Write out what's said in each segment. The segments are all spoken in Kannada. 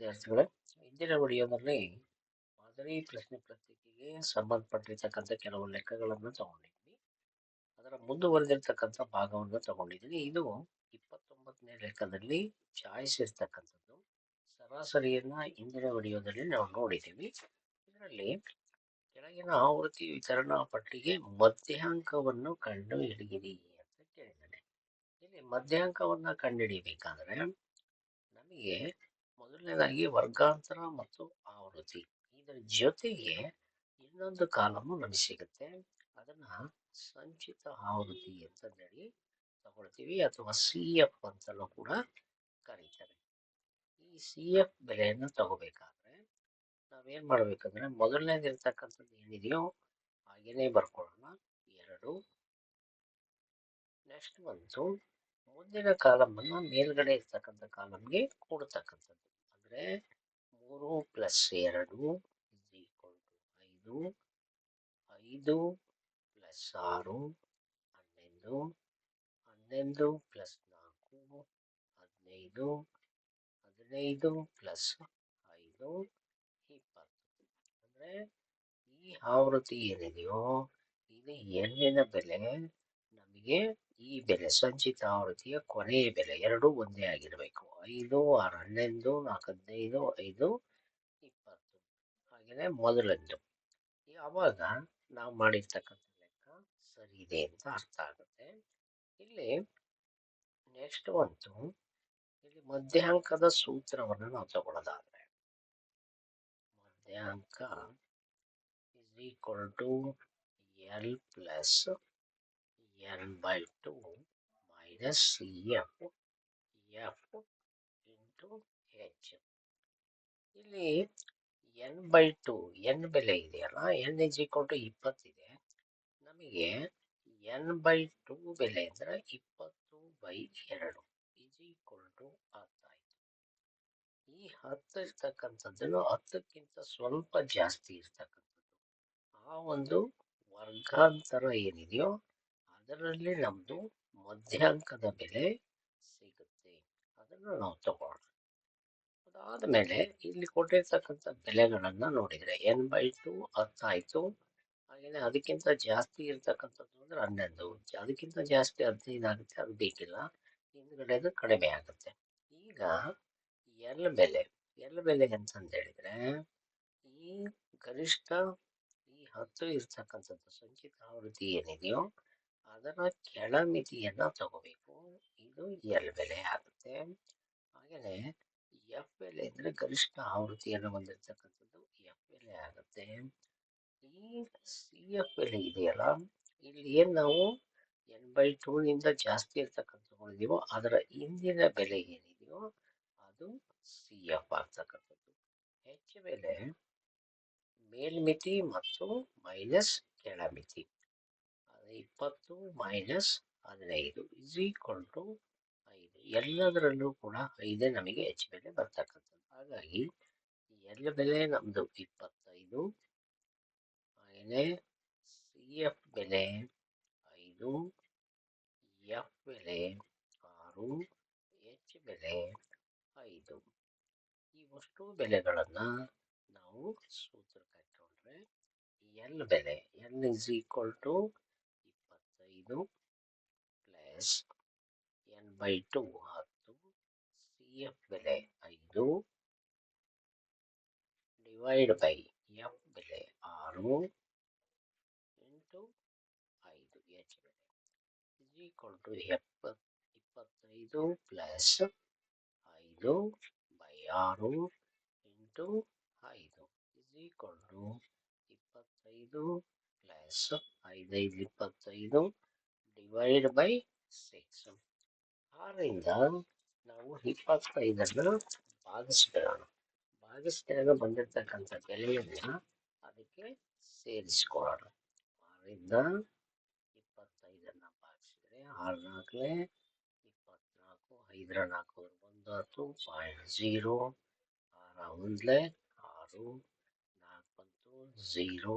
ವಿದ್ಯಾರ್ಥಿಗಳೇ ಇಂದಿನ ವಿಡಿಯೋದಲ್ಲಿ ಮಾದರಿ ಪ್ರಶ್ನೆ ಪತ್ರಿಕೆಗೆ ಸಂಬಂಧಪಟ್ಟಿರ್ತಕ್ಕಂಥ ಕೆಲವು ಲೆಕ್ಕಗಳನ್ನು ತಗೊಂಡಿದ್ದೀನಿ ಅದರ ಮುಂದುವರೆದಿರ್ತಕ್ಕಂಥ ಭಾಗವನ್ನು ತಗೊಂಡಿದ್ದೀನಿ ಇದು ಇಪ್ಪತ್ತೊಂಬತ್ತನೇ ಲೆಕ್ಕದಲ್ಲಿ ಚಾಯ್ಸ್ ಇರ್ತಕ್ಕಂಥದ್ದು. ಸರಾಸರಿಯನ್ನ ಇಂದಿನ ವಿಡಿಯೋದಲ್ಲಿ ನಾವು ನೋಡಿದ್ದೀವಿ. ಇದರಲ್ಲಿ ಕೆಳಗಿನ ಆವೃತ್ತಿ ವಿತರಣಾ ಪಟ್ಟಿಗೆ ಮಧ್ಯಾಂಕವನ್ನು ಕಂಡು ಹಿಡಿಯಿರಿ ಅಂತ ಕೇಳಿದ್ದಾನೆ. ಇಲ್ಲಿ ಮಧ್ಯಾಂಕವನ್ನು ಕಂಡುಹಿಡಿಯಬೇಕಾದ್ರೆ ನಮಗೆ ಮೊದಲನೇದಾಗಿ ವರ್ಗಾಂತರ ಮತ್ತು ಆವೃತ್ತಿ. ಇದರ ಜೊತೆಗೆ ಇನ್ನೊಂದು ಕಾಲಮು ನಮಗೆ ಸಿಗುತ್ತೆ ಅದನ್ನ ಸಂಚಿತ ಆವೃತ್ತಿ ಅಂತ ಹೇಳಿ ತಗೊಳ್ತೀವಿ ಅಥವಾ ಸಿ ಎಫ್ ಅಂತಲೂ ಕೂಡ ಕರೀತಾರೆ. ಈ ಸಿ ಎಫ್ ಬೆಲೆಯನ್ನು ತಗೋಬೇಕಾದ್ರೆ ನಾವೇನ್ ಮಾಡ್ಬೇಕಂದ್ರೆ ಮೊದಲನೇದಿರ್ತಕ್ಕಂಥದ್ದು ಏನಿದೆಯೋ ಹಾಗೇನೇ ಬರ್ಕೊಳ್ಳೋಣ. ಎರಡು, ನೆಕ್ಸ್ಟ್ ಬಂತು. ಮುಂದಿನ ಕಾಲಮನ್ನ ಮೇಲ್ಗಡೆ ಇರ್ತಕ್ಕಂಥ ಕಾಲಮ್ಗೆ ಕೂಡತಕ್ಕಂಥದ್ದು. ಅಂದ್ರೆ ಮೂರು ಪ್ಲಸ್ ಎರಡು ಈಕ್ವಲ್ ಟು ಐದು. ಐದು ಪ್ಲಸ್ ಆರು, ಹನ್ನೊಂದು. ಹನ್ನೊಂದು ಪ್ಲಸ್ ನಾಲ್ಕು, ಹದಿನೈದು. ಹದಿನೈದು ಪ್ಲಸ್ ಐದು, ಇಪ್ಪತ್ತು. ಅಂದ್ರೆ ಈ ಆವೃತ್ತಿ ಏನಿದೆಯೋ, ಇದು ಎಲ್ಲಿನ ಬೆಲೆ? ನಮಗೆ ಈ ಬೆಲೆ ಸಂಚಿತ ಆವೃತ್ತಿಯ ಕೊನೆಯ ಬೆಲೆ ಎರಡೂ ಒಂದೇ ಆಗಿರಬೇಕು. ಐದು ಆರು ಹನ್ನೊಂದು ನಾಲ್ಕು ಹದಿನೈದು ಐದು, ಇಪ್ಪತ್ತು. ಹಾಗೆಯೇ ಮೊದಲಂದು ಯಾವಾಗ ನಾವು ಮಾಡಿರ್ತಕ್ಕಂಥ ಲೆಕ್ಕ ಸರಿ ಇದೆ ಅಂತ ಅರ್ಥ ಆಗುತ್ತೆ. ಇಲ್ಲಿ ನೆಕ್ಸ್ಟ್ ಒಂದು, ಇಲ್ಲಿ ಮಧ್ಯಾಂಕದ ಸೂತ್ರವನ್ನು ನಾವು ತಗೊಳ್ಳೋದಾದ್ರೆ, ಮಧ್ಯಾಂಕ equal to L plus by two minus C f F into H ಇಲ್ಲಿ ಎನ್ ಬೈ ಟು ಎನ್ ಬೆಲೆ ಇದೆಯಲ್ಲ? ಎನ್ ಇಸ್ ಈಕ್ವಲ್ ಟು ಇಪ್ಪತ್ತಿದೆ. ನಮಗೆ ಎನ್ ಬೈ ಟು ಬೆಲೆ ಅಂದರೆ ಇಪ್ಪತ್ತು ಬೈ ಎರಡು ಇಸ್ ಈಕ್ವಲ್ ಟು ಹತ್ತಾಯಿತು. ಈ ಹತ್ತು ಇರ್ತಕ್ಕಂಥದ್ದನ್ನು ಹತ್ತಕ್ಕಿಂತ ಸ್ವಲ್ಪ ಜಾಸ್ತಿ ಇರ್ತಕ್ಕಂಥದ್ದು. ಆ ಒಂದು ವರ್ಗಾಂತರ ಏನಿದೆಯೋ ಅದರಲ್ಲಿ ನಮ್ಮದು ಮಧ್ಯಾಂಕದ ಬೆಲೆ ಸಿಗುತ್ತೆ. ಅದನ್ನು ನಾವು ತಗೊಳ್ಳಿ ಅದಾದ ಮೇಲೆ ಇಲ್ಲಿ ಕೊಟ್ಟಿರ್ತಕ್ಕಂಥ ಬೆಲೆಗಳನ್ನು ನೋಡಿದರೆ ಎನ್ ಬೈ ಟು ಹತ್ತಾಯಿತು ಹಾಗೆಯೇ ಅದಕ್ಕಿಂತ ಜಾಸ್ತಿ ಇರ್ತಕ್ಕಂಥದ್ದು ಅಂದರೆ ಹನ್ನೊಂದು. ಅದಕ್ಕಿಂತ ಜಾಸ್ತಿ ಹದಿನೈದು ಆಗುತ್ತೆ ಅದು ಬೇಕಿಲ್ಲ. ಹಿಂದ್ಗಡೆದು ಕಡಿಮೆ ಆಗುತ್ತೆ. ಈಗ ಎಲ್ ಬೆಲೆ ಎಲ್ ಬೆಲೆ ಅಂತಂದು ಹೇಳಿದ್ರೆ ಈ ಗರಿಷ್ಠ ಈ ಹತ್ತು ಇರ್ತಕ್ಕಂಥದ್ದು, ಸಂಚಿತ ಆವೃತ್ತಿ ಏನಿದೆಯೋ ಅದರ ಕೆಳಮಿತಿಯನ್ನ ತಗೋಬೇಕು. ಇದು ಎಲ್ ಬೆಲೆ ಆಗುತ್ತೆ. ಹಾಗೆಯೇ ಎಫ್ ಬೆಲೆ ಅಂದರೆ ಗರಿಷ್ಠ ಆವೃತ್ತಿಯನ್ನು ಹೊಂದಿರತಕ್ಕಂಥದ್ದು ಎಫ್ ಬೆಲೆ ಆಗುತ್ತೆ. ಈ ಸಿ ಎಫ್ ಬೆಲೆ ಇದೆಯಲ್ಲ, ಇಲ್ಲಿ ಏನು ನಾವು ಎನ್ ಬೈ ಟೂನಿಂದ ಜಾಸ್ತಿ ಇರ್ತಕ್ಕಂಥದ್ದು ಅದರ ಹಿಂದಿನ ಬೆಲೆ ಏನಿದೆಯೋ, ಅದು ಸಿ ಎಫ್ ಆಗ್ತಕ್ಕಂಥದ್ದು. ಹೆಚ್ಚು ಬೆಲೆ ಮೇಲ್ಮಿತಿ ಮತ್ತು ಮೈನಸ್ ಕೆಳಮಿತಿ. ಇಪ್ಪತ್ತು ಮೈನಸ್ ಹದಿನೈದು ಇಸ್ ಈಕ್ವಲ್ ಟು ಐದು. ಎಲ್ಲದರಲ್ಲೂ ಕೂಡ ಐದೇ ನಮಗೆ ಹೆಚ್ಚು ಬೆಲೆ ಬರ್ತಕ್ಕಂಥದ್ದು. ಹಾಗಾಗಿ ಎಲ್ಲ ಬೆಲೆ ನಮ್ಮದು ಇಪ್ಪತ್ತೈದು ಹಾಗೆಯೇ ಸಿ ಎಫ್ ಬೆಲೆ ಐದು ಎಫ್ ಬೆಲೆ ಆರು ಎಚ್ ಬೆಲೆ ಐದು. ಇವಷ್ಟು ಬೆಲೆಗಳನ್ನು ನಾವು ಸೂತ್ರಕ್ಕೆ ಹಾಕೊಂಡ್ರೆ ಎಲ್ ಬೆಲೆ, ಎಲ್ ಇಸ್ ಈಕ್ವಲ್ ಟು ಇಪ್ಪತ್ತೈದು ಪ್ಲಸ್ ಎನ್ ಬೈ ಟು ಹತ್ತು ಸಿ ಎಫ್ ಬೆಲೆ ಐದು ಡಿವೈಡ್ ಬೈ ಎಫ್ ಬೆಲೆ ಆರು ಇಂಟು ಐದು ಎಚ್ ಬೆಲೆ ಇಸ್ ಈಕ್ವಲ್ ಟು ಎಪ್ಪತ್ ಇಪ್ಪತ್ತೈದು ಪ್ಲಸ್ ಐದು ಬೈ ಆರು ಇಂಟು ಐದು ಇಸ್ ಈಕ್ವಲ್ ಟು ಇಪ್ಪತ್ತೈದು ಪ್ಲಸ್ ಐದೈದು ಇಪ್ಪತ್ತೈದು ಡಿವೈಡ್ ಬೈ ಸಿಕ್ಸ್ ಆರಿಂದ ನಾವು ಇಪ್ಪತ್ತೈದನ್ನು ಭಾಗಿಸ್ಬಿಡೋಣ ಭಾಗಿಸಿದಾಗ ಬಂದಿರತಕ್ಕಂಥ ಬೆಲೆಯನ್ನು ಅದಕ್ಕೆ ಸೇರಿಸ್ಕೊಳ್ಳೋಣ. ಆರಿಂದ ಇಪ್ಪತ್ತೈದನ್ನು ಭಾಗಿಸಿದ್ರೆ ಆರು ನಾಲ್ಕಲೆ ಇಪ್ಪತ್ನಾಲ್ಕು ಐದರ ನಾಲ್ಕು ಒಂಬತ್ತು ಪಾಯಿಂಟ್ ಝೀರೋ ಆರ ಒಂದ್ಲೆ, ಆರು, ನಾಲ್ಕು ಬಂತು ಝೀರೋ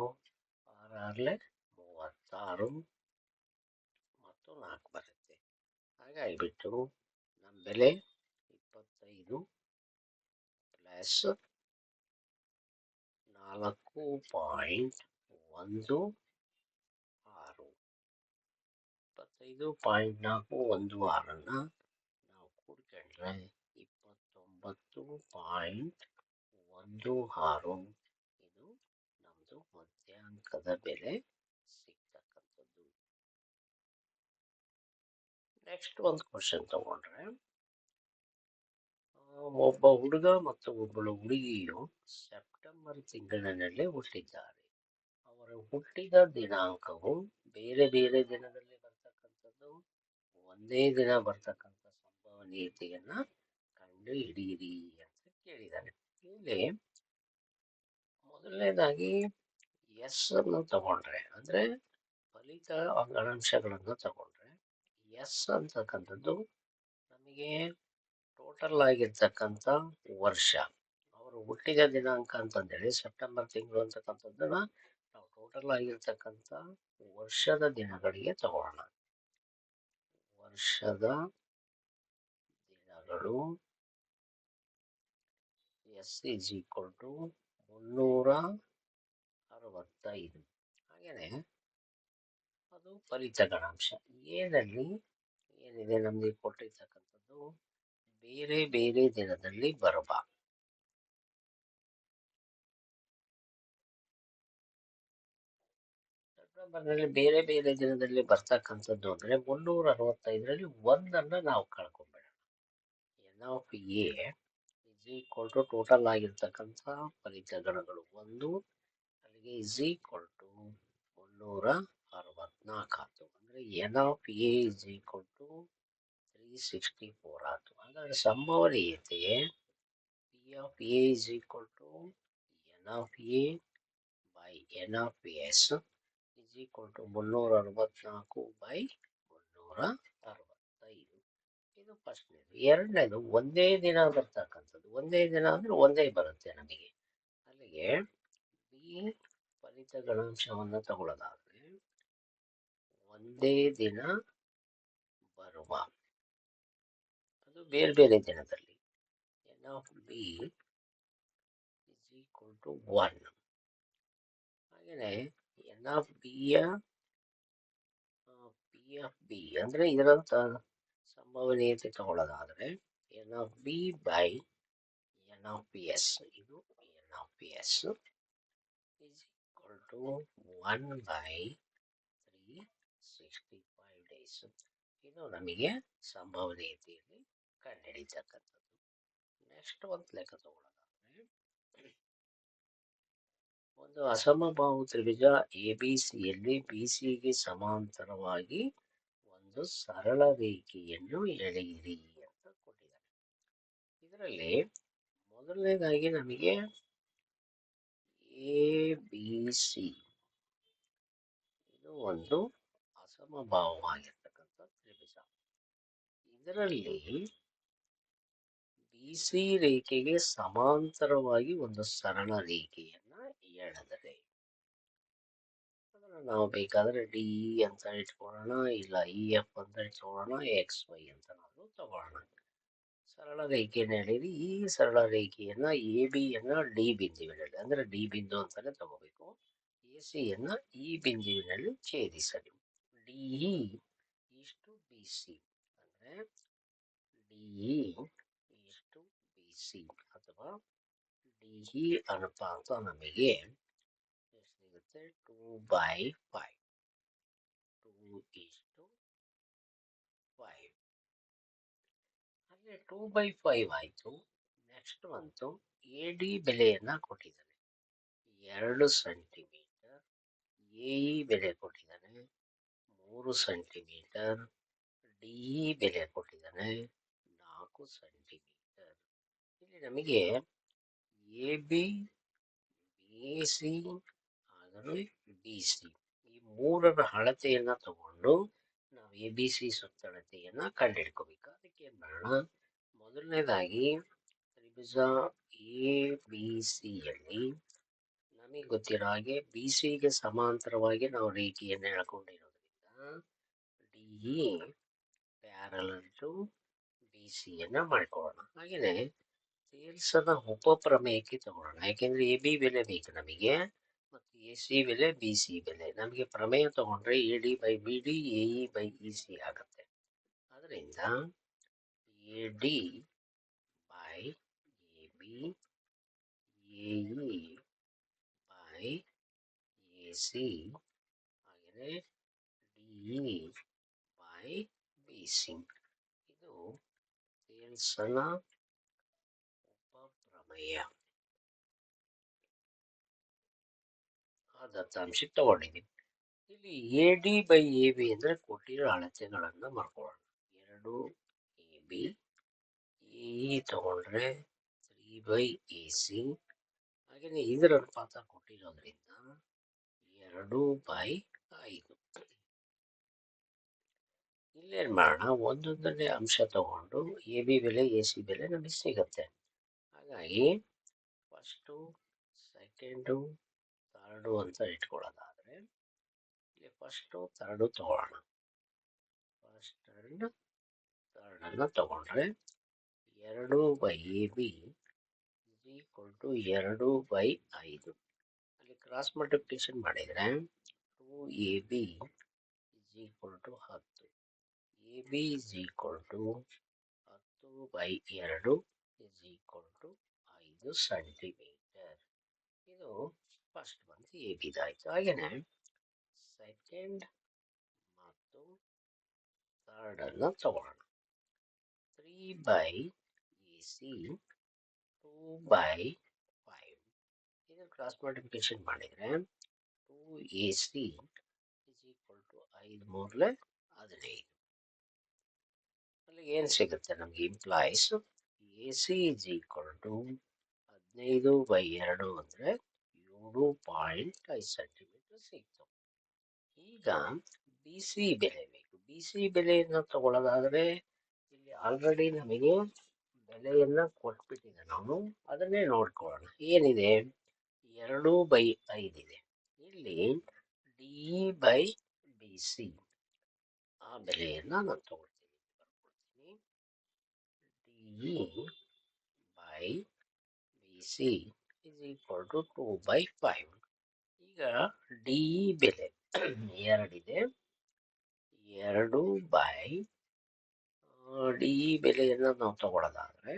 ಆರಾರ್ಲೆ ಮೂವತ್ತಾರು ಮತ್ತು ನಾಲ್ಕು ಬರುತ್ತೆ ಹಾಗಾಗಿಬಿಟ್ಟು ನಮ್ಮ ಬೆಲೆ ಇಪ್ಪತ್ತೈದು ಪ್ಲಸ್ ನಾಲ್ಕು ಪಾಯಿಂಟ್ ಒಂದು ಆರು. ಇಪ್ಪತ್ತೈದು ಪಾಯಿಂಟ್ ನಾಲ್ಕು ಒಂದು ಆರನ್ನ ನಾವು ಕೂಡ್ಕೊಂಡ್ರೆ ಇಪ್ಪತ್ತೊಂಬತ್ತು ಪಾಯಿಂಟ್ ಒಂದು ಆರು. ಇದು ನಮ್ಮದು ಮಧ್ಯಾಂಕದ ಬೆಲೆ ಸಿಗ್ತಕ್ಕಂಥದ್ದು ನೆಕ್ಸ್ಟ್ ಒಂದು ಕ್ವಶನ್ ತಗೊಂಡ್ರೆ ಒಬ್ಬ ಹುಡುಗ ಮತ್ತು ಒಬ್ಬಳು ಹುಡುಗಿಯು ಸೆಪ್ಟೆಂಬರ್ ತಿಂಗಳಿನಲ್ಲಿ ಹುಟ್ಟಿದ್ದಾರೆ. ಅವರ ಹುಟ್ಟಿದ ದಿನಾಂಕವು ಬೇರೆ ಬೇರೆ ದಿನದಲ್ಲಿ ಬರ್ತಕ್ಕಂಥದ್ದು, ಒಂದೇ ದಿನ ಬರ್ತಕ್ಕಂಥ ಸಂಭವನೀಯತೆಯನ್ನ ಕಂಡು ಹಿಡಿಯಿರಿ ಅಂತ ಕೇಳಿದ್ದಾರೆ. ಇಲ್ಲಿ ಮೊದಲನೇದಾಗಿ ಎಸ್ ಅನ್ನು ತಗೊಂಡ್ರೆ, ಅಂದ್ರೆ ಫಲಿತ ಅಂಗಾಂಶಗಳನ್ನು ತಗೊಂಡ್ರೆ. ಎಸ್ ಅಂತಕ್ಕಂಥದ್ದು ನಮಗೆ ಟೋಟಲ್ ಆಗಿರ್ತಕ್ಕಂಥ ವರ್ಷ. ಅವರು ಹುಟ್ಟಿದ ದಿನಾಂಕ ಅಂತಂದೇಳಿ ಸೆಪ್ಟೆಂಬರ್ ತಿಂಗಳು ಅಂತಕ್ಕಂಥದ್ದನ್ನ ನಾವು ಟೋಟಲ್ ಆಗಿರ್ತಕ್ಕಂಥ ವರ್ಷದ ದಿನಗಳಿಗೆ ತಗೊಳ್ಳೋಣ ವರ್ಷದ ದಿನಗಳು ಎಸ್ ಇಸ್ ಈಕ್ವಲ್ ಟು ಮುನ್ನೂರ ಅರವತ್ತೈದು. ಹಾಗೇನೆ ಅದು ಫಲಿತ ಗಣಾಂಶ ಏನಲ್ಲಿ ಏನಿದೆ? ನಮಗೆ ಕೊಟ್ಟಿರ್ತಕ್ಕಂಥದ್ದು ಬೇರೆ ಬೇರೆ ದಿನದಲ್ಲಿ ಬರಬ ಸೆಪ್ಟೆಂಬರ್ನಲ್ಲಿ ಬೇರೆ ಬೇರೆ ದಿನದಲ್ಲಿ ಬರ್ತಕ್ಕಂಥದ್ದು ಅಂದ್ರೆ ಮುನ್ನೂರ ಅರವತ್ತೈದರಲ್ಲಿ ಒಂದನ್ನ ನಾವು ಕಳ್ಕೊಂಡ್ಬಿಡೋಣ N of A is equal to total ಆಗಿರ್ತಕ್ಕಂಥ ಫಲಿತ ಗಣಗಳು ಒಂದು, ಅಲ್ಲಿಗೆ ಇಸ್ ಈಕ್ವಲ್ ಟು ಮುನ್ನೂರ ಅರವತ್ನಾಲ್ಕು ಆಯ್ತು. ಅಂದರೆ N of A is equal to three sixty four ಆಯ್ತು. ಹಾಗಾದ್ರೆ ಸಂಭವನೀಯತೆ P of A is equal to N of A by N of S is equal to ಮುನ್ನೂರ ಅರವತ್ನಾಲ್ಕು ಬೈ ಮುನ್ನೂರ ಅರವತ್ತೈದು ಇದು ಫಸ್ಟ್ನೇದು ಎರಡನೇದು ಒಂದೇ ದಿನ ಬರ್ತಕ್ಕಂಥದ್ದು. ಒಂದೇ ದಿನ ಅಂದ್ರೆ ಒಂದೇ ಬರುತ್ತೆ ನಮಗೆ. ಅಲ್ಲಿಗೆ ಬಿ ಫಲಿತ ಗಣಾಂಶವನ್ನು ತಗೊಳ್ಳೋದಾದ್ರೆ ಒಂದೇ ದಿನ ಬರುವ ಅದು ಬೇರೆ ಬೇರೆ ದಿನದಲ್ಲಿ. N of B is equal to one ಹಾಗೆಯೇ ಎನ್ ಆಫ್ ಬಿಯ ಪಿ ಆಫ್ ಬಿ ಅಂದ್ರೆ ಇದರ ತ- ಸಂಭವನೀಯತೆ ತಗೊಳ್ಳೋದಾದ್ರೆ N of B by N of P S ಇದು N of P S is equal to one by three sixty five days ಇದು ನಮಗೆ ಸಂಭವನೀಯತೆಯಲ್ಲಿ ಕಂಡುಹಿಡಿತಕ್ಕಂಥದ್ದು ನೆಕ್ಸ್ಟ್ ಒಂದು ಲೆಕ್ಕ ತಗೊಳ್ಳೋದಾದ್ರೆ ಒಂದು ಅಸಮಬಾಹು ತ್ರಿಭುಜ ಎ ಬಿ ಸಿಯಲ್ಲಿ ಬಿ ಸಿಗೆ ಸಮಾಂತರವಾಗಿ ಒಂದು ಸರಳ ರೇಖೆಯನ್ನು ಎಳೆಯಿರಿ ಅಂತ ಕೊಟ್ಟಿದ್ದಾರೆ. ಇದರಲ್ಲಿ ಮೊದಲನೇದಾಗಿ ನಮಗೆ ಎ ಬಿ ಸಿ ಇದು ಒಂದು ಅಸಮಬಾಹುವಾಗಿರ್ತಕ್ಕಂಥ ತ್ರಿಭುಜ ಇದರಲ್ಲಿ ಬಿ ಸಿ ರೇಖೆಗೆ ಸಮಾಂತರವಾಗಿ ಒಂದು ಸರಳ ರೇಖೆಯನ್ನ ಎಳೆದರೆ ನಾವು ಬೇಕಾದ್ರೆ ಡಿ ಅಂತ ಇಟ್ಕೊಳ್ಳೋಣ, ಇಲ್ಲ ಇ ಎಫ್ ಅಂತ ಇಟ್ಕೊಳ್ಳೋಣ ಎಕ್ಸ್ ವೈ ಅಂತ ನಾವು ತಗೊಳ್ಳೋಣ. ಸರಳ ರೇಖೆಯನ್ನು ಎಳೆಯಿರಿ ಈ ಸರಳ ರೇಖೆಯನ್ನ ಎ ಬಿ ಯನ್ನ ಡಿ ಬಿಂದುವಿನಲ್ಲಿ, ಅಂದ್ರೆ ಡಿ ಬಿಂದು ಅಂತಾನೆ ತಗೋಬೇಕು. ಎ ಸಿ ಯನ್ನ ಈ ಬಿಂದುವಿನಲ್ಲಿ ಛೇದಿಸಲಿ. ಡಿ ಇಷ್ಟು ಬಿ ಸಿ ಅಂದ್ರೆ ಡಿ ಇಷ್ಟು ಬಿ ಸಿ ಅಥವಾ ಡಿ ಅನುಪಾತ ನಮಗೆ ಸಿಗುತ್ತೆ? ಟೂ ಬೈ ಫೈವ್ ಟೂ ಇಷ್ಟು ಫೈವ್ ಹಾಗೆ ಟೂ ಬೈ ಫೈವ್ ಆಯಿತು. ನೆಕ್ಸ್ಟ್ ಬಂತು. ಎ ಡಿ ಬೆಲೆಯನ್ನು ಕೊಟ್ಟಿದ್ದಾನೆ. ಎರಡು ಸೆಂಟಿಮೀಟರ್ ಎ ಇ ಬೆಲೆ ಕೊಟ್ಟಿದ್ದಾನೆ. ಮೂರು ಸೆಂಟಿಮೀಟರ್ ಡಿ ಬೆಲೆ ಕೊಟ್ಟಿದ್ದಾನೆ, ನಾಲ್ಕು ಸೆಂಟಿಮೀಟರ್. ಇಲ್ಲಿ ನಮಗೆ ಎ ಬಿ ಎ ಸಿ ಆದರೂ ಬಿ ಸಿ ಈ ಮೂರರ ಅಳತೆಯನ್ನು ತಗೊಂಡು ನಾವು ಎ ಬಿ ಸಿ ಸುತ್ತಳತೆಯನ್ನ ಕಂಡುಹಿಡ್ಕೋಬೇಕು ಅದಕ್ಕೆ ಏನ್ ಮಾಡೋಣ ಮೊದಲನೇದಾಗಿ, ತ್ರಿಭುಜ ಎ ಬಿ ಸಿಯಲ್ಲಿ ನಮಗೆ ಗೊತ್ತಿರೋ ಹಾಗೆ ಬಿ ಸಿಗೆ ಸಮಾಂತರವಾಗಿ ನಾವು ರೇಖೆಯನ್ನು ಎಳ್ಕೊಂಡಿರೋದ್ರಿಂದ ಡಿ ಪ್ಯಾರಲಲ್ ಟು ಬಿ ಸಿಯನ್ನ ಮಾಡ್ಕೊಳ್ಳೋಣ ಹಾಗೆಯೇ ಉಪ ಪ್ರಮೇಯಕ್ಕೆ ತಗೊಳ್ಳೋಣ. ಯಾಕೆಂದ್ರೆ ಎ ಬಿ ಬೆಲೆ ಬೇಕು ನಮಗೆ ಮತ್ತು ಎ ಸಿ ಬೆಲೆ, ಬಿ ಸಿ ಬೆಲೆ. ನಮಗೆ ಪ್ರಮೇಯ ತಗೊಂಡ್ರೆ A D by B D, A E by E C ಆಗುತ್ತೆ. ಅದರಿಂದ A D by A B, A E by A C ಹಾಗೆಯೇ D by by B C ಇದು ತೇಲ್ಸನ ಉಪಪ್ರಮೇಯ ಆ ದತ್ತಾಂಶಕ್ಕೆ ತಗೊಂಡಿದ್ದೀನಿ ಇಲ್ಲಿ A D by A B ಅಂದ್ರೆ ಕೊಟ್ಟಿರೋ ಅಳತೆಗಳನ್ನು ಮಾಡ್ಕೊಳ್ಳೋಣ ಎರಡು ಎ ಬಿ ಎ ತಗೊಂಡ್ರೆ ತ್ರೀ ಬೈ ಎ ಸಿ ಹಾಗೆಯೇ ಇದರ ಅನುಪಾತ ಕೊಟ್ಟಿರೋದ್ರಿಂದ ಎರಡು ಬೈ ಐದು ಇಲ್ಲೇನ್ ಮಾಡೋಣ ಒಂದೊಂದನೇ ಅಂಶ ತಗೊಂಡು ಎ ಬಿ ಬೆಲೆ ಎ ಸಿ ಬೆಲೆ ನಮಗೆ ಸಿಗುತ್ತೆ. ಹಾಗಾಗಿ ಫಸ್ಟು ಸೆಕೆಂಡು ತರ್ಡು ಅಂತ ಇಟ್ಕೊಳ್ಳೋದಾದರೆ ಇಲ್ಲಿ ಫಸ್ಟು ತರ್ಡು ತಗೊಳ್ಳೋಣ. ಫಸ್ಟ್ ಆ್ಯಂಡ್ ಥರ್ಡ್ ಅನ್ನ ತಗೊಂಡ್ರೆ ಎರಡು by A B equal to ಎರಡು ಬೈ ಐದು. ಅಲ್ಲಿ ಕ್ರಾಸ್ ಮಲ್ಟಿಪ್ಲಿಕೇಶನ್ ಮಾಡಿದರೆ two A B equal to ಹತ್ತು. A B is equal to ಹತ್ತು ಬೈ ಎರಡು ಇಸ್ ಈಕ್ವಲ್ ಟು ಐದು ಸೆಂಟಿಮೀಟರ್ ಇದು ಫಸ್ಟ್ ಮಂತ್ ಎ ಬಿದಾಯಿತು ಹಾಗೆಯೇ ಸೆಕೆಂಡ್ ಮತ್ತು ಥರ್ಡನ್ನು ತಗೊಳ್ಳೋಣ three by A C two by five ಇದು ಕ್ರಾಸ್ ಮಲ್ಟಿಪ್ಲಿಕೇಶನ್ ಮಾಡಿದರೆ two A C is equal to ಐದು ಮೂರಲೆ ಹದಿನೈದು. ಏನು ಸಿಗುತ್ತೆ? ನಮಗೆ implies A C is equal to ಹದಿನೈದು ಬೈ ಎರಡು ಅಂದರೆ ಏಳು ಪಾಯಿಂಟ್ ಐದು ಸೆಂಟಿಮೀಟರ್ ಸಿಕ್ತು ಈಗ ಬಿ ಸಿ ಬೆಲೆ ಬೇಕು. ಬಿ ಸಿ ಬೆಲೆಯನ್ನು ತಗೊಳ್ಳೋದಾದರೆ ಇಲ್ಲಿ ಆಲ್ರೆಡಿ ನಮಗೆ ಬೆಲೆಯನ್ನ ಕೊಟ್ಬಿಟ್ಟಿದೆ. ನಾವು ಅದನ್ನೇ ನೋಡ್ಕೊಳ್ಳೋಣ. ಏನಿದೆ? ಎರಡು ಬೈ ಐದಿದೆ ಇಲ್ಲಿ ಡಿ ಬೈ ಬಿ ಸಿ ಆ ಬೆಲೆಯನ್ನು ನಾನು ತಗೊಳ್ತೀನಿ. D by B C equal to two by five ಈಗ ಡಿ ಬೆಲೆ ಎರಡಿದೆ ಎರಡು ಬೈ ಡಿ ಬೆಲೆಯನ್ನು ನಾವು ತಗೊಳ್ಳೋದಾದ್ರೆ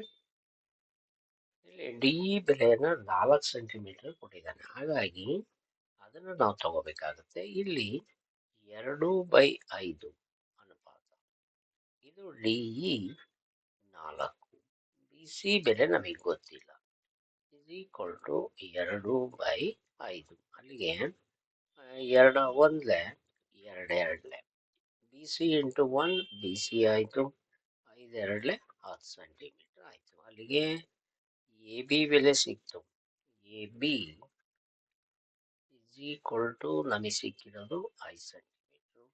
ಇಲ್ಲಿ ಡಿ ಬೆಲೆಯನ್ನ ನಾಲ್ಕು ಸೆಂಟಿಮೀಟರ್ ಕೊಟ್ಟಿದ್ದಾನೆ ಹಾಗಾಗಿ ಅದನ್ನು ನಾವು ತಗೋಬೇಕಾಗುತ್ತೆ ಇಲ್ಲಿ ಎರಡು ಬೈ ಐದು ಅನುಪಾತ ಇದು ಡಿ ನಾಲ್ಕು ಬಿ ಸಿ ಬೆಲೆ ನಮಗೆ ಗೊತ್ತಿಲ್ಲ. ಇಸ್ ಈಕ್ವಲ್ ಟು ಎರಡು ಬೈ ಐದು. ಅಲ್ಲಿಗೆ ಎರಡ ಒಂದ್ಲೆ, ಎರಡು ಎರಡ್ಲೆ. B C into one B C ಆಯಿತು. ಐದು ಎರಡ್ಲೆ ಹತ್ತು ಸೆಂಟಿಮೀಟ್ರ್ ಆಯಿತು. ಅಲ್ಲಿಗೆ ಎ ಬಿ ಬೆಲೆ ಸಿಕ್ತು. A B is equal to ನಮಗೆ ಸಿಕ್ಕಿರೋದು ಐದು ಸೆಂಟಿಮೀಟ್ರು.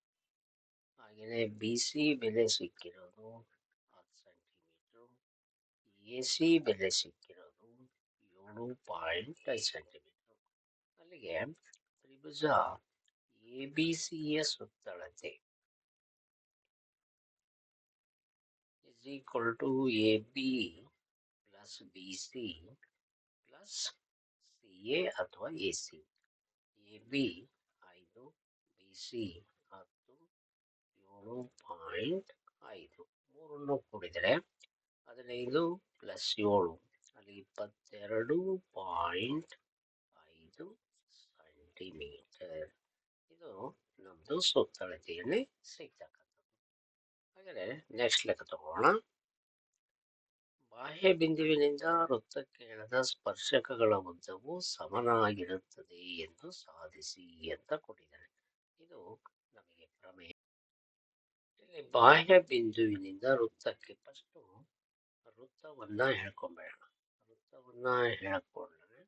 ಹಾಗೆಯೇ ಬಿ ಸಿ ಬೆಲೆ ಸಿಕ್ಕಿರೋದು ಎ ಸಿ ಬೆಲೆ ಸಿಕ್ಕಿರೋದು ಏಳು ಪಾಯಿಂಟ್ ಐದು ಸೆಂಟಿಮೀಟ್ರು ಅಲ್ಲಿಗೆ ತ್ರಿಭುಜ ಎ ಬಿ ಸಿಯ ಸುತ್ತಳತೆ is equal to A B plus B C plus C A ಅಥವಾ ಎ ಸಿ ಎ ಬಿ ಐದು ಬಿ ಸಿ ಹತ್ತು ಏಳು ಪಾಯಿಂಟ್ ಐದು ಮೂರನ್ನು ಕೂಡಿದರೆ ಹದಿನೈದು ಪ್ಲಸ್ ಏಳು ಅಲ್ಲಿ ಇಪ್ಪತ್ತೆರಡು ಪಾಯಿಂಟ್ ಐದು ಸೆಂಟಿಮೀಟರ್ ಇದು ನಮ್ಮದು ಸುತ್ತಳತೆಯಲ್ಲಿ ಸಿಗ್ತಕ್ಕಂಥದ್ದು. ಹಾಗಾದರೆ ನೆಕ್ಸ್ಟ್ ಲೆಕ್ಕ ತಗೋಣ ಬಾಹ್ಯ ಬಿಂದುವಿನಿಂದ ವೃತ್ತಕ್ಕೆ ಎಳೆದ ಸ್ಪರ್ಶಕಗಳ ಉದ್ದವು ಸಮನಾಗಿರುತ್ತದೆ ಎಂದು ಸಾಧಿಸಿ ಅಂತ ಕೊಟ್ಟಿದ್ದಾರೆ. ಇದು ನಮಗೆ ಪ್ರಮೇಯ. ಇಲ್ಲಿ ಬಾಹ್ಯ ಬಿಂದುವಿನಿಂದ ವೃತ್ತಕ್ಕೆ ಫಸ್ಟು ವೃತ್ತವನ್ನ ಹೇಳ್ಕೊಂಬೇಡ ವೃತ್ತವನ್ನ ಹೇಳ್ಕೊಂಡ್ರೆ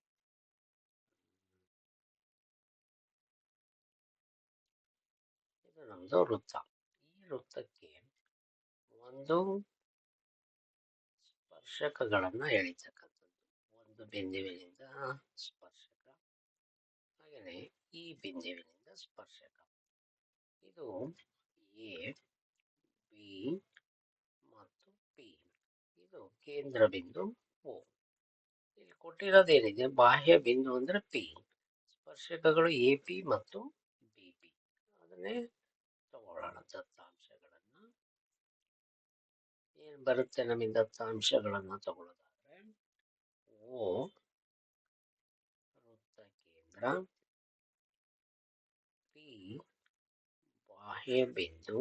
ಇದು ನಮ್ದು ವೃತ್ತ ಈ ವೃತ್ತಕ್ಕೆ ಒಂದು ಸ್ಪರ್ಶಕಗಳನ್ನು ಎಳಿತಕ್ಕಂಥದ್ದು ಒಂದು ಬಿಂದುವಿನಿಂದ ಸ್ಪರ್ಶಕ ಹಾಗೆಯೇ ಈ ಬಿಂದುವಿನಿಂದ ಸ್ಪರ್ಶಕ ಇದು ಎ ಬಿ ಇದು ಕೇಂದ್ರ ಬಿಂದು ಓ ಕೊಟ್ಟಿರೋದೇನಿದೆ ಬಾಹ್ಯ ಬಿಂದು ಅಂದರೆ ಪಿ. ಸ್ಪರ್ಶಕಗಳು ಎ, ಪಿ ಮತ್ತು ಬಿ, ಪಿ. ಅದನ್ನೇ ತಗೊಳ್ಳೋಣ ದತ್ತಾಂಶಗಳನ್ನು. ಏನ್ ಬರುತ್ತೆ ನಮಗೆ ದತ್ತಾಂಶಗಳನ್ನು ತಗೊಳ್ಳೋದಾದ್ರೆ ಓ ವೃತ್ತ ಕೇಂದ್ರ, ಪಿ, ಬಾಹ್ಯ ಬಿಂದು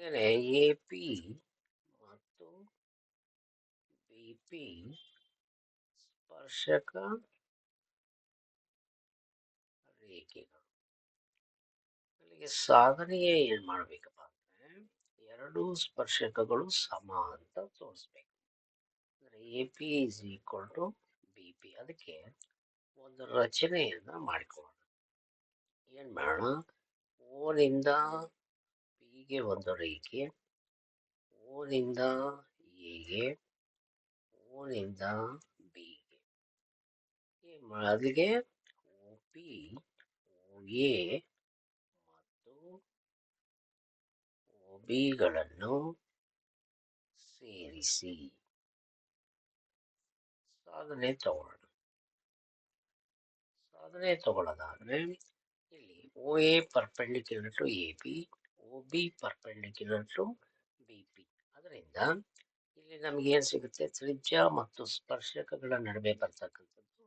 ಹಾಗೇನೆ ಎ ಪಿ ಮತ್ತು ಬಿ ಪಿ ಸ್ಪರ್ಶಕ ರೇಖೆಗಳು. ಅಲ್ಲಿಗೆ ಸಾಧನೆಯೇ ಏನು ಮಾಡಬೇಕಪ್ಪ ಅಂದರೆ, ಎರಡು ಸ್ಪರ್ಶಕಗಳು ಸಮ ಅಂತ ತೋರಿಸ್ಬೇಕು. ಅಂದರೆ A P is equal to B P ಅದಕ್ಕೆ ಒಂದು ರಚನೆಯನ್ನು ಮಾಡಿಕೊಳ್ಳೋಣ. ಏನು ಮಾಡೋಣ? ಓನಿಂದ ಪಿಗೆ ಒಂದು ರೇಖೆ? ಓನಿಂದ ಎಗೆ, ಓನಿಂದ ಬಿಗೆ. ಮೊದಲಿಗೆ ಓ ಪಿ ಓ ಎ ಮತ್ತು ಓ ಬಿಗಳನ್ನು ಸೇರಿಸಿ. ಸಾಧನೆ ತಗೊಳ್ಳೋಣ. ಸಾಧನೆ ತಗೊಳ್ಳೋದಾದ್ರೆ ಇಲ್ಲಿ O A perpendicular to A O B perpendicular to B P ಅದರಿಂದ ಇಲ್ಲಿ ನಮಗೆ ಏನು ಸಿಗುತ್ತೆ? ತ್ರಿಜ್ಯ ಮತ್ತು ಸ್ಪರ್ಶಕಗಳ ನಡುವೆ ಬರ್ತಕ್ಕಂಥದ್ದು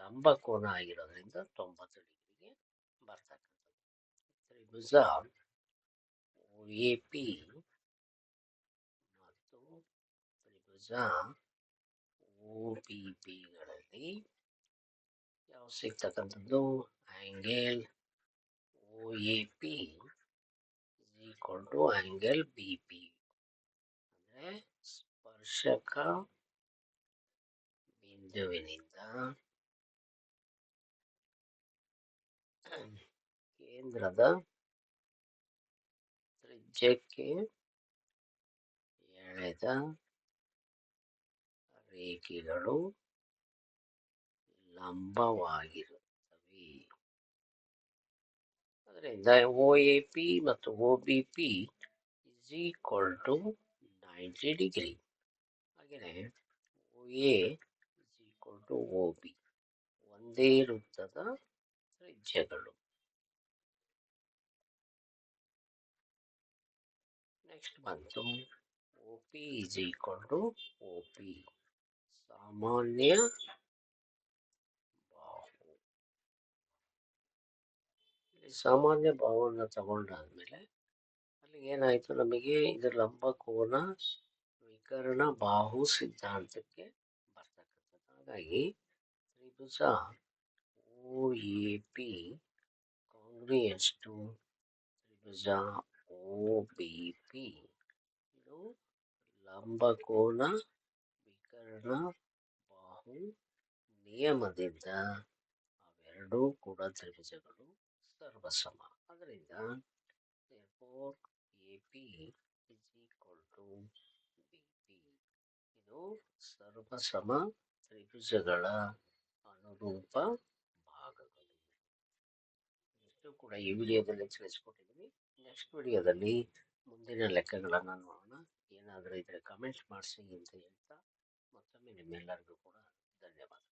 ಲಂಬ ಕೋನ ಆಗಿರೋದ್ರಿಂದ ತೊಂಬತ್ತು ಡಿಗ್ರಿಗೆ ಬರ್ತಕ್ಕಂಥದ್ದು. ತ್ರಿಭುಜ ಎ ಪಿ ಮತ್ತು ತ್ರಿಭುಜ ಓ ಬಿ ಪಿಗಳಲ್ಲಿ ಯಾವ ಸಿಗ್ತಕ್ಕಂಥದ್ದು? Angle O A P equal to angle B P ಅಂದ್ರೆ ಸ್ಪರ್ಶಕ ಬಿಂದುವಿನಿಂದ ಕೇಂದ್ರದ ತ್ರಿಜ್ಯಕ್ಕೆ ಎಳೆದ ರೇಖೆಗಳು ಲಂಬವಾಗಿರುತ್ತವೆ ಅದರಿಂದ ಓ ಎ ಪಿ ಮತ್ತು O B P is equal to ninety degree ಹಾಗೆಯೇ O A is equal to O B. ಒಂದೇ ವೃತ್ತದ ತ್ರಿಜ್ಯಗಳು. ನೆಕ್ಸ್ಟ್ ಬಂತು. O P is equal to O P ಸಾಮಾನ್ಯ ಇಲ್ಲಿ ಸಾಮಾನ್ಯ ಭಾವವನ್ನು ತಗೊಂಡಾದ್ಮೇಲೆ ಅಲ್ಲಿ ಏನಾಯಿತು? ನಮಗೆ ಇದರ ಲಂಬಕೋನ ವಿಕರ್ಣ ಬಾಹು ಸಿದ್ಧಾಂತಕ್ಕೆ ಬರ್ತಕ್ಕಂಥದ್ದು ಹಾಗಾಗಿ ತ್ರಿಭುಜ O, A, P congruent to Tribhuja O, B, P. ಇದು ಲಂಬಕೋನ ವಿಕರ್ಣ ಬಾಹು ನಿಯಮದಿಂದ ಅವೆರಡೂ ಕೂಡ ತ್ರಿಭುಜಗಳು ಸರ್ವಸಮ ಅದರಿಂದ P is equal to B P ಇದು ಸರ್ವಸಮ ತ್ರಿಭುಜಗಳ ಅನುರೂಪ ಭಾಗಗಳು. ಇಷ್ಟು ಕೂಡ ಈ ವಿಡಿಯೋದಲ್ಲಿ ತಿಳಿಸ್ಕೊಟ್ಟಿದ್ದೀನಿ ನೆಕ್ಸ್ಟ್ ವಿಡಿಯೋದಲ್ಲಿ ಮುಂದಿನ ಲೆಕ್ಕಗಳನ್ನು ನೋಡೋಣ. ಏನಾದರೂ ಇದ್ರೆ ಕಮೆಂಟ್ ಮಾಡಿಸಿ ಅಂತ ಹೇಳ್ತಾ ಮತ್ತೊಮ್ಮೆ ನಿಮ್ಮೆಲ್ಲರಿಗೂ ಕೂಡ ಧನ್ಯವಾದ